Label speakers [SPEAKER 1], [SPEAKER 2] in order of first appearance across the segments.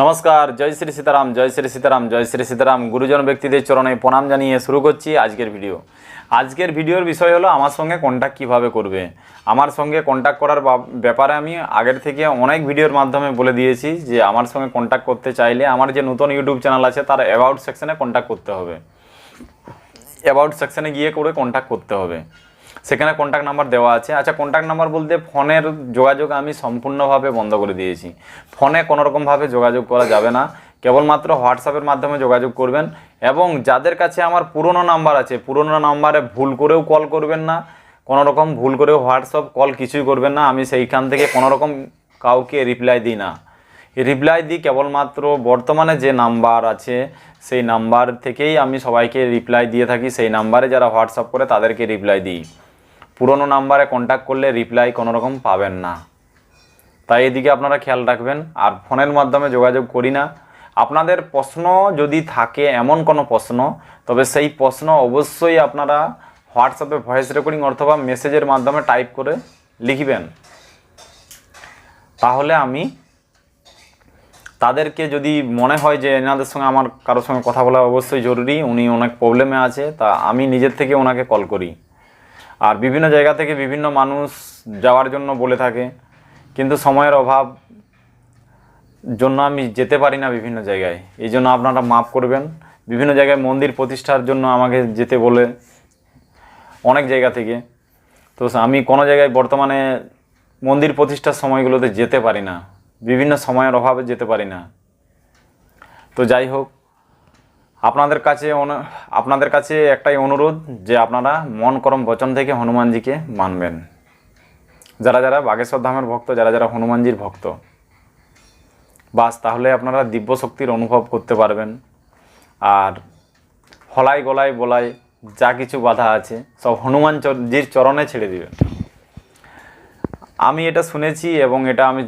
[SPEAKER 1] নমস্কার, জয় শ্রী সীতারাম, জয় শ্রী সীতারাম, জয় শ্রী সীতারাম। গুরুজন ব্যক্তিদের চরণে প্রণাম জানিয়ে শুরু করছি আজকের ভিডিও। আজকের ভিডিওর বিষয় হলো আমার সঙ্গে কন্ট্যাক্ট কীভাবে করবে? আমার সঙ্গে কন্ট্যাক্ট করার ব্যাপারে আমি আগের থেকে অনেক ভিডিওর মাধ্যমে বলে দিয়েছি যে আমার সঙ্গে কন্ট্যাক্ট করতে চাইলে আমার যে নতুন ইউটিউব চ্যানেল আছে তার অ্যাবাউট সেকশনে কন্ট্যাক্ট করতে হবে। অ্যাবাউট সেকশানে গিয়ে করে কন্ট্যাক্ট করতে হবে। সেখানে কন্ট্যাক্ট নাম্বার দেওয়া আছে। আচ্ছা কন্ট্যাক্ট নাম্বার বলতে ফোনের যোগাযোগ আমি সম্পূর্ণভাবে বন্ধ করে দিয়েছি। ফোনে কোনো রকমভাবে যোগাযোগ করা যাবে না। কেবলমাত্র হোয়াটসঅ্যাপের মাধ্যমে যোগাযোগ করবেন এবং যাদের কাছে আমার পুরনো নাম্বার আছে, পুরনো নাম্বারে ভুল করেও কল করবেন না কোনো রকম ভুল করেও হোয়াটসঅ্যাপ কল কিছুই করবেন না, আমি সেইখান থেকে কোনো রকম কাউকে রিপ্লাই দিই না। রিপ্লাই দিই কেবলমাত্র বর্তমানে যে নাম্বার আছে, সেই নাম্বার থেকেই আমি সবাইকে রিপ্লাই দিয়ে থাকি, সেই নাম্বারে যারা হোয়াটসঅ্যাপ করে তাদেরকে রিপ্লাই দিই। পুরনো নাম্বারে কন্ট্যাক্ট করলে রিপ্লাই কোনো রকম পাবেন না। তাই এদিকে আপনারা খেয়াল রাখবেন, আর ফোনের মাধ্যমে যোগাযোগ করি না। আপনাদের প্রশ্ন যদি থাকে, এমন কোনো প্রশ্ন, তবে সেই প্রশ্ন অবশ্যই আপনারা হোয়াটসঅ্যাপে ভয়েস রেকর্ডিং অথবা মেসেজের মাধ্যমে টাইপ করে লিখবেন। তাহলে আমি তাদেরকে যদি মনে হয় যে এনাদের সঙ্গে আমার কারোর সঙ্গে কথা বলা অবশ্যই জরুরি, উনি অনেক প্রবলেমে আছে, তা আমি নিজের থেকে ওনাকে কল করি। আর বিভিন্ন জায়গা থেকে বিভিন্ন মানুষ যাওয়ার জন্য বলে থাকে। কিন্তু সময়ের অভাব জন্য আমি যেতে পারি না বিভিন্ন জায়গায়। এই জন্য আপনারা মাফ করবেন। বিভিন্ন জায়গায় মন্দির প্রতিষ্ঠার জন্য আমাকে যেতে বলে অনেক জায়গা থেকে। তো আমি কোনো জায়গায় বর্তমানে মন্দির প্রতিষ্ঠার সময়গুলোতে যেতে পারি না। বিভিন্ন সময়ের অভাবে যেতে পারি না। তো যাই হোক আপনাদের কাছে আপনাদের কাছে একটাই অনুরোধ যে আপনারা মন করম বচন থেকে হনুমানজিকে মানবেন। যারা যারা বাগেশ্বর ধামের ভক্ত, যারা যারা হনুমানজির ভক্ত, বাস তাহলে আপনারা দিব্য শক্তির অনুভব করতে পারবেন। আর হলাই গলায় বলায় যা কিছু বাধা আছে, সব হনুমান জির চরণে ছেড়ে দিবেন। আমি এটা শুনেছি এবং এটা আমি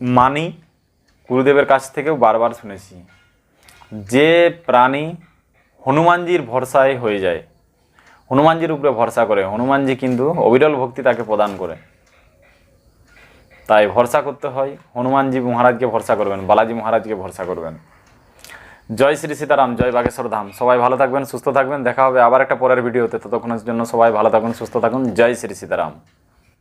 [SPEAKER 1] মানি, গুরুদেবের কাছ থেকেও বারবার শুনেছি। যে প্রাণী হনুমানজির ভরসায় হয়ে যায়, হনুমানজির উপরে ভরসা করে, হনুমানজি কিন্তু অবিরল ভক্তি তাকে প্রদান করে। তাই ভরসা করতে হয়, হনুমানজি মহারাজকে ভরসা করবেন, বালাজি মহারাজকে ভরসা করবেন। জয় শ্রী সীতারাম, জয় বাগেশ্বর ধাম। সবাই ভালো থাকবেন, সুস্থ থাকবেন। দেখা হবে আবার একটা পরের ভিডিওতে। ততক্ষণের জন্য সবাই ভালো থাকুন, সুস্থ থাকুন। জয় শ্রী সীতারাম।